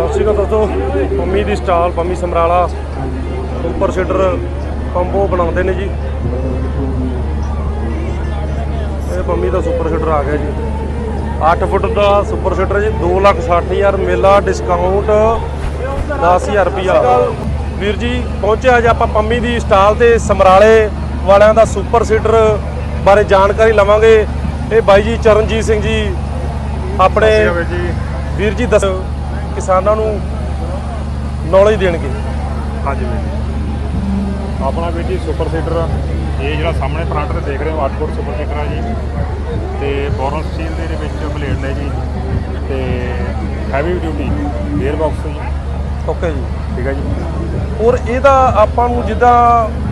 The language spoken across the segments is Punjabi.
ਸਤਿ ਸ਼੍ਰੀ ਅਕਾਲ ਦੋਸਤੋ ਪੰਮੀ ਦੀ stall Pammi Samrala. Super seeder combo ਬਣਾਉਂਦੇ ਨੇ ਜੀ। ਇਹ ਪੰਮੀ ਦਾ ਸੁਪਰ ਸੀਡਰ ਆ ਗਿਆ ਜੀ। 8 ਫੁੱਟ ਦਾ ਸੁਪਰ ਸੀਡਰ ਜੀ 260000 ਮੇਲਾ ਡਿਸਕਾਊਂਟ 10000 ਰੁਪਿਆ ਵੀਰ ਜੀ ਪਹੁੰਚਿਆ ਅੱਜ ਆਪਾਂ ਪੰਮੀ ਦੀ ਸਟਾਲ ਤੇ ਸਮਰਾਲੇ ਵਾਲਿਆਂ ਦਾ ਸੁਪਰ ਸੀਡਰ ਬਾਰੇ ਜਾਣਕਾਰੀ ਲਵਾਂਗੇ। ਇਹ ਬਾਈ ਜੀ ਚਰਨਜੀਤ ਸਿੰਘ ਜੀ ਆਪਣੇ ਵੀਰ ਜੀ ਦੱਸ ਕਿਸਾਨਾਂ ਨੂੰ ਨੌਲੇਜ ਦੇਣਗੇ। ਹਾਂਜੀ ਜੀ। ਆਪਣਾ ਜੀ ਸੁਪਰ ਸੀਡਰ ਇਹ ਜਿਹੜਾ ਸਾਹਮਣੇ ਫਰੰਟ ਤੇ ਦੇਖ ਰਹੇ ਹੋ 8 ਫੁੱਟ ਸੁਪਰ ਸੀਡਰ ਆ ਜੀ। ਤੇ ਬੋਰਨ ਸਟੀਲ ਦੇ ਵਿੱਚ ਬਲੇਡ ਨੇ ਜੀ। ਤੇ ਹੈਵੀ ਡਿਊਟੀ ਗੇਅਰ ਬਾਕਸ ਜੀ। ਓਕੇ ਜੀ। ਠੀਕ ਹੈ ਜੀ। ਔਰ ਇਹਦਾ ਆਪਾਂ ਨੂੰ ਜਿੱਦਾਂ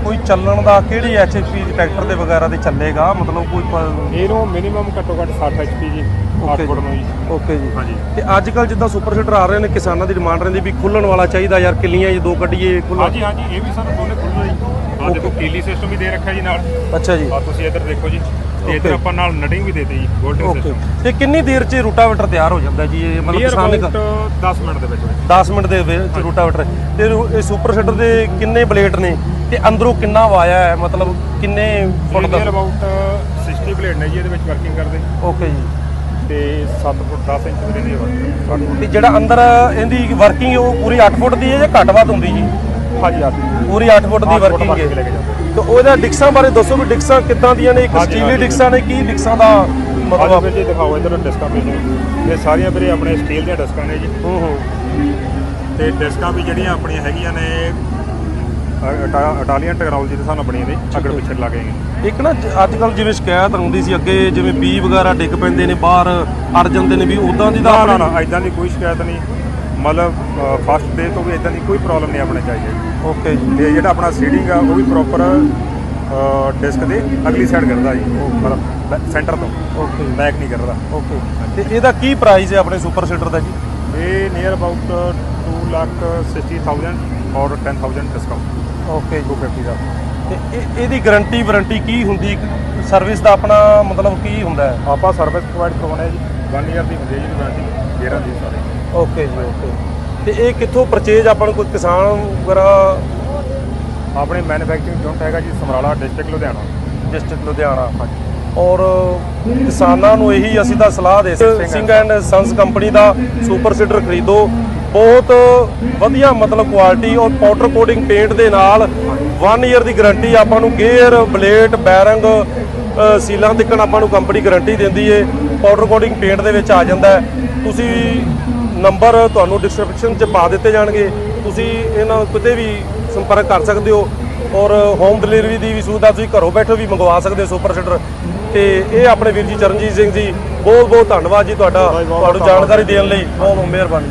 ਕੋਈ ਚੱਲਣ ਦਾ ਕਿਹੜੀ ਐਚਪੀ ਟਰੈਕਟਰ ਦੇ ਵਗੈਰਾ ਤੇ ਚੱਲੇਗਾ? ਮਤਲਬ ਕੋਈ ਪ- ਇਹਨੂੰ ਮਿਨੀਮਮ ਘੱਟੋ ਘੱਟ 60 ਐਚਪੀ ਜੀ 8 Okay ਫੁੱਟ ਨੂੰ ਜੀ। ਓਕੇ ਜੀ। ਹਾਂਜੀ। ਤੇ ਅੱਜ ਕੱਲ ਜਿੱਦਾਂ ਸੁਪਰ ਸੀਡਰ ਆ ਰਹੇ ਨੇ ਕਿਸਾਨਾਂ ਦੀ ਡਿਮਾਂਡ ਰਹਿੰਦੀ ਵੀ ਖੁੱਲਣ ਵਾਲਾ ਚਾਹੀਦਾ ਯਾਰ ਕਿੱਲੀਆਂ ਜੀ ਦੋ ਕੱਢੀਏ ਖੁੱਲ੍ਹਾ ਹਾਂਜੀ ਹਾਂਜੀ ਇਹ ਵੀ ਸਾਨੂੰ ਦੋਨੇ ਖੁੱਲ੍ਹਾ ਜੀ ਆ ਦੇਖੋ ਕੀਲੀ ਸਿਸਟਮ ਵੀ ਦੇ ਰੱਖਿਆ ਜੀ ਨਾਲ। ਅੱਛਾ ਜੀ। ਆ ਤੁਸੀਂ ਇੱਧਰ ਦੇਖੋ ਜੀ ਤੇ ਇੱਧਰ. ਆਪਾਂ ਨਾਲ ਨਟਿੰਗ ਵੀ ਦੇਤੀ ਜੀ ਗੋਲਡਨ ਸਿਸਟਮ ਤੇ ਕਿੰਨੀ ਦੇਰ 'ਚ ਰੂਟਾਵੇਟਰ ਤਿਆਰ ਹੋ ਜਾਂਦਾ ਜੀ? ਇਹ ਮਤਲਬ ਕਿਸਾਨ ਅਬਾਊਟ 10 ਮਿੰਟ ਦੇ ਵਿੱਚ ਵਿੱਚ 10 ਮਿੰਟ ਦੇ ਵਿੱਚ ਰੂਟਾਵੇਟਰ ਤੇ ਇਹ ਸੁਪਰ ਸੀਡਰ ਦੇ ਕਿੰਨੇ ਬਲੇਡ ਨੇ? ਤੇ ਅੰਦਰੋਂ ਕਿੰਨਾ ਵਾਇਆ ਹੈ? ਮਤਲਬ ਕਿੰਨੇ ਫੁੱਟ ਦਾ ਅਬਾਊਟ 60 ਬਲੇਡ ਨੇ ਜੀ ਇਹਦੇ ਵਿੱਚ ਵਰਕਿੰਗ ਕਰਦੇ। ਓਕੇ ਜੀ। ਤੇ 7 ਫੁੱਟ 10 ਇੰਚ ਦੇ ਨੇ ਵਰਕਿੰਗ ਤੇ ਜਿਹੜਾ ਅੰਦਰ ਇਹਦੀ ਵਰਕਿੰਗ ਉਹ ਪੂਰੀ 8 ਫੁੱਟ ਦੀ ਹੈ ਜਾਂ ਘੱਟ ਵੱਧ ਹੁੰਦੀ ਜੀ? ਹਾਂਜੀ ਪੂਰੀ 8 ਫੁੱਟ ਦੀ ਵਰਕਿੰਗ ਹੈ। ਤੇ ਉਹਦਾ ਡਿਕਸਾਂ ਬਾਰੇ ਦੱਸੋ ਵੀ ਡਿਕਸਾਂ ਕਿੱਦਾਂ ਦੀਆਂ ਨੇ ਇੱਕ ਸਟੀਲੀ। ਡਿਕਸਾਂ ਨੇ ਕੀ ਡਿਕਸਾਂ ਦਾ ਮਤਲਬ ਜੀ ਦਿਖਾਓ ਇੱਧਰ ਡਿਸਕਾਂ ਵੀ ਇਹ ਸਾਰੀਆਂ ਵੀਰੇ ਆਪਣੇ ਸਟੀਲ ਦੀਆਂ ਡਿਸਕਾਂ ਨੇ ਜੀ। ਹੂੰ ਹੂੰ। ਤੇ ਡਿਸਕਾਂ ਵੀ ਜਿਹੜੀਆਂ ਆਪਣੀਆਂ ਹੈਗੀਆਂ ਨੇ ਇਟਾਲੀਅਨ ਟੈਕਨੋਲੋਜੀ ਦੇ ਸਾਨੂੰ ਬਣੀਆਂ ਨੇ ਅਗੜ ਪਿੱਛੇ ਲੱਗੇ ਗਏ ਇੱਕ ਨਾ ਅੱਜ ਕੱਲ ਜਿਵੇਂ ਸ਼ਿਕਾਇਤ ਆਉਂਦੀ ਸੀ ਅੱਗੇ ਜਿਵੇਂ ਬੀ ਵਗੈਰਾ ਡਿੱਗ ਪੈਂਦੇ ਨੇ ਬਾਹਰ ਅੜ ਜਾਂਦੇ ਨੇ ਵੀ ਉਦਾਂ ਦੀ ਤਾਂ ਨਾ ਨਾ ਇਦਾਂ ਦੀ ਕੋਈ ਸ਼ਿਕਾਇਤ ਨਹੀਂ। ਮਤਲਬ ਫਸਟ ਡੇ ਤੋਂ ਵੀ ਇਦਾਂ ਦੀ ਕੋਈ ਪ੍ਰੋਬਲਮ ਨਹੀਂ ਆਪਣੇ ਚਾਹੀਏ ਓਕੇ ਜੀ। ਤੇ ਜਿਹੜਾ ਆਪਣਾ ਸੀਡਿੰਗ ਆ ਉਹ ਵੀ ਪ੍ਰੋਪਰ ਡਿਸਕ ਦੇ ਅਗਲੀ ਸਾਈਡ ਕਰਦਾ ਜੀ। ਮਤਲਬ ਸੈਂਟਰ ਤੋਂ। ਓਕੇ ਬੈਕ ਨਹੀਂ ਕਰਦਾ। ਓਕੇ ਤੇ ਇਹਦਾ ਕੀ ਪ੍ਰਾਈਸ ਹੈ ਆਪਣੇ ਸੁਪਰ ਸੀਡਰ ਦਾ ਜੀ? ਇਹ ਨੀਅਰ ਅਬਾਊਟ 2 ਲੱਖ 60000 ਔਰ 10000 ਡਿਸਕਾਊਂਟ ਓਕੇ 250 ਦਾ। ਤੇ ਇਹ- ਇਹਦੀ ਗਾਰੰਟੀ ਵਾਰੰਟੀ ਕੀ ਹੁੰਦੀ? ਸਰਵਿਸ ਦਾ ਆਪਣਾ ਮਤਲਬ ਕੀ ਹੁੰਦਾ ਆਪਾਂ ਸਰਵਿਸ ਪ੍ਰੋਵਾਈਡ ਕਰਵਾਉਣਾ ਹੈ ਜੀ। 1 ਇਅਰ ਦੀ ਹੁੰਦੀ ਹੈ ਜੀ ਵਾਰੰਟੀ 13 ਦੀ ਸਾਰੇ। ਓਕੇ ਜੀ ਓਕੇ ਤੇ ਇਹ ਕਿੱਥੋਂ ਪਰਚੇਜ ਆਪਾਂ ਨੂੰ ਕੋਈ ਕਿਸਾਨ ਵਗੈਰਾ? ਆਪਣੇ ਮੈਨੂਫੈਕਚਰਿੰਗ ਯੂਨਿਟ ਹੈਗਾ ਜੀ ਸਮਰਾਲਾ ਡਿਸਟ੍ਰਿਕਟ ਲੁਧਿਆਣਾ। ਡਿਸਟ੍ਰਿਕਟ ਲੁਧਿਆਣਾ। ਔਰ ਕਿਸਾਨਾਂ ਨੂੰ ਇਹੀ ਅਸੀਂ ਤਾਂ ਸਲਾਹ ਦੇ ਸਿੰਘ ਐਂਡ ਸੰਸ ਕੰਪਨੀ ਦਾ ਸੁਪਰ ਸੀਡਰ ਖਰੀਦੋ। ਬਹੁਤ ਵਧੀਆ ਮਤਲਬ ਕੁਆਲਿਟੀ ਔਰ ਪਾਊਡਰ ਕੋਟਿੰਗ ਪੇਂਟ ਦੇ ਨਾਲ 1 ਇਅਰ ਦੀ ਗਾਰੰਟੀ ਆਪਾਂ ਨੂੰ ਗੇਅਰ ਬਲੇਡ ਬੈਰਿੰਗ ਸੀਲਾਂ ਤਿੱਕਣ ਆਪਾਂ ਨੂੰ ਕੰਪਨੀ ਗਾਰੰਟੀ ਦਿੰਦੀ ਏ। ਪਾਊਡਰ ਕੋਟਿੰਗ ਪੇਂਟ ਦੇ ਵਿੱਚ ਆ ਜਾਂਦਾ ਤੁਸੀਂ ਨੰਬਰ ਤੁਹਾਨੂੰ ਡਿਸਕ੍ਰਿਪਸ਼ਨ 'ਚ ਪਾ ਦਿੱਤੇ ਜਾਣਗੇ। ਤੁਸੀਂ ਇਹਨਾਂ ਕਿਤੇ ਵੀ ਸੰਪਰਕ ਕਰ ਸਕਦੇ ਹੋ ਔਰ ਹੋਮ ਡਿਲੀਵਰੀ ਦੀ ਵੀ ਸੁਵਿਧਾ ਤੁਸੀਂ ਘਰੋਂ ਬੈਠੇ ਵੀ ਮੰਗਵਾ ਸਕਦੇ ਹੋ ਸੁਪਰ ਸੀਡਰ ਤੇ ਇਹ ਆਪਣੇ ਵੀਰ ਜੀ ਚਰਨਜੀਤ ਸਿੰਘ ਜੀ ਬਹੁਤ ਬਹੁਤ ਧੰਨਵਾਦ ਜੀ ਤੁਹਾਡਾ ਤੁਹਾਨੂੰ ਜਾਣਕਾਰੀ ਦੇਣ ਲਈ। ਬਹੁਤ ਬਹੁਤ ਮਿਹਰਬਾਨੀ।